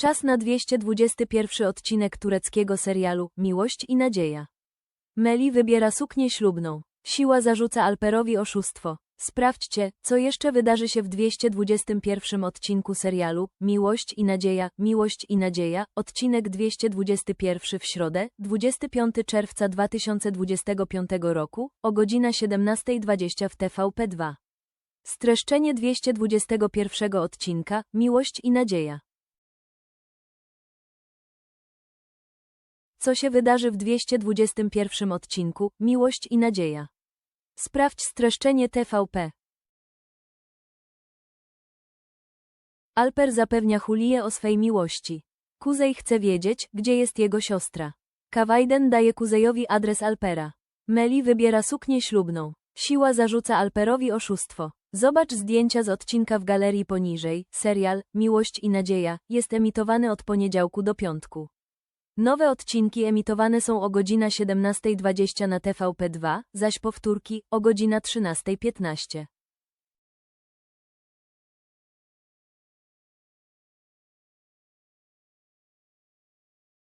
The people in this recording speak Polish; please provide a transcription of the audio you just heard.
Czas na 221 odcinek tureckiego serialu Miłość i Nadzieja. Meli wybiera suknię ślubną. Siła zarzuca Alperowi oszustwo. Sprawdźcie, co jeszcze wydarzy się w 221 odcinku serialu Miłość i Nadzieja, Miłość i Nadzieja, odcinek 221 w środę, 25 czerwca 2025 roku, o godzina 17.20 w TVP2. Streszczenie 221 odcinka Miłość i Nadzieja. Co się wydarzy w 221 odcinku Miłość i Nadzieja. Sprawdź streszczenie TVP. Alper zapewnia Julię o swej miłości. Kuzej chce wiedzieć, gdzie jest jego siostra. Kawajden daje Kuzejowi adres Alpera. Meli wybiera suknię ślubną. Siła zarzuca Alperowi oszustwo. Zobacz zdjęcia z odcinka w galerii poniżej. Serial Miłość i Nadzieja jest emitowany od poniedziałku do piątku. Nowe odcinki emitowane są o godzina 17.20 na TVP2, zaś powtórki o godzina 13.15.